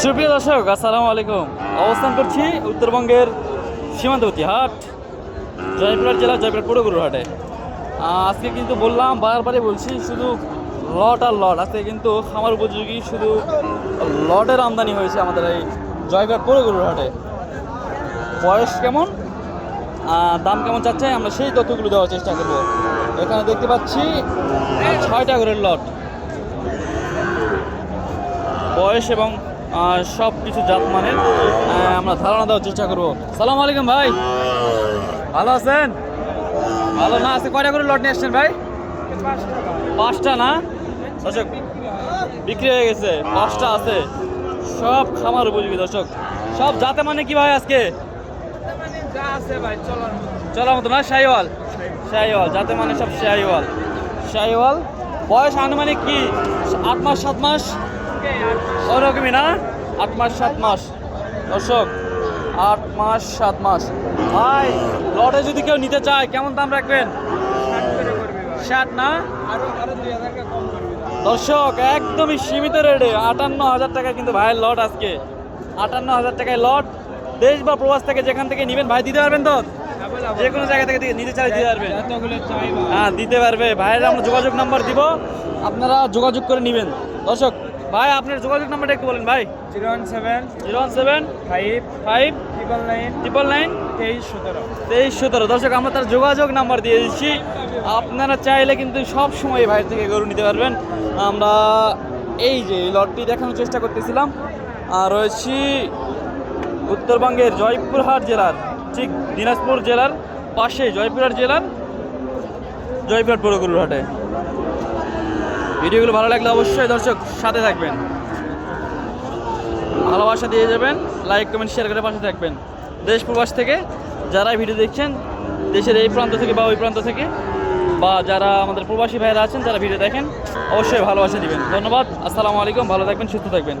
সুপ্রিয় দর্শক, আসসালামু আলাইকুম। অবস্থান করছি উত্তরবঙ্গের সীমান্তবর্তী হাট, জয়পুরহাট জেলা জয়পুর পুরোগুরু হাটে আজকে কিন্তু বললাম, বারবারই বলছি, শুধু লট আর লট। আজকে কিন্তু খামার উপযোগী, শুধু লটের আমদানি হয়েছে আমাদের এই জয়পুর পুরোগুরুর হাটে বয়স কেমন? দাম কেমন চাচ্ছে? আমরা সেই তথ্যগুলো দেওয়ার চেষ্টা করব। এখানে দেখতে পাচ্ছি, ছয়টা করে লট। বয়স এবং সব কিছু জাত মানের। আমরা ধারণা দেওয়ার চেষ্টা করব। সালাম আলাইকুম ভাই। ভালো আছেন? ভালো না? আছে কয়টা করে লট নিয়ে আসছেন ভাই? পাঁচটা না? দর্শক, বিক্রি হয়ে গেছে। পাঁচটা আছে। সব খামার উপযোগী দর্শক। সব জাতে মানে কি ভাই আজকে? যা চলার মতো চলার মতো না? শাহিওয়াল। শাহিওয়াল। যাতে মানে সব শাহিওয়াল। শাহিওয়াল। বয়স আনুমানিক কি? আট মাস, সাত মাস? ওরকমই না? আট মাস, সাত মাস। দর্শক, আট মাস, সাত মাস। ভাই, লটে যদি কেউ নিতে চায়, কেমন দাম রাখবেন? ষাট না। দর্শক, একদমই সীমিত রেটে আটান্ন হাজার টাকা কিন্তু ভাইয়ের লট আজকে। আটান্ন হাজার টাকায় লট। দেশ বা প্রবাস থেকে যেখান থেকে নেবেন, ভাই দিতে পারবেন তো? যে কোনো জায়গা থেকে নিতে চাইলে দিতে পারবে হ্যাঁ দিতে পারবে। ভাইয়ের আমরা যোগাযোগ নাম্বার দিব। আপনারা যোগাযোগ করে নেবেন। দর্শক ভাই আপনার যোগাযোগ নাম্বারটা একটু বলেন ভাই। Zero one seven zero one seven five five triple nine triple nine তেইশ সতেরো। তেইশ সতেরো। দর্শক আমরা তার যোগাযোগ নাম্বার দিয়ে দিচ্ছি। আপনারা চাইলে কিন্তু সব সময় ভাইয়ের থেকে গরু নিতে পারবেন। আমরা এই যে লটটি দেখানোর চেষ্টা করতেছিলাম। আর রয়েছি উত্তরবঙ্গের জয়পুরহাট জেলার ঠিক দিনাজপুর জেলার পাশে জয়পুরহাট জেলার জয়পুরহাট পুরোগুরুর হাটে। ভিডিওগুলো ভালো লাগলে অবশ্যই দর্শক সাথে থাকবেন। ভালোবাসা দিয়ে যাবেন লাইক কমেন্ট শেয়ার করে পাশে থাকবেন। দেশ প্রবাস থেকে যারা ভিডিও দেখছেন, দেশের এই প্রান্ত থেকে বা ওই প্রান্ত থেকে, বা যারা আমাদের প্রবাসী ভাইয়েরা আছেন, যারা ভিডিও দেখেন, অবশ্যই ভালোবাসা দিবেন। ধন্যবাদ, আসসালামু আলাইকুম, ভালো থাকবেন, সুস্থ থাকবেন।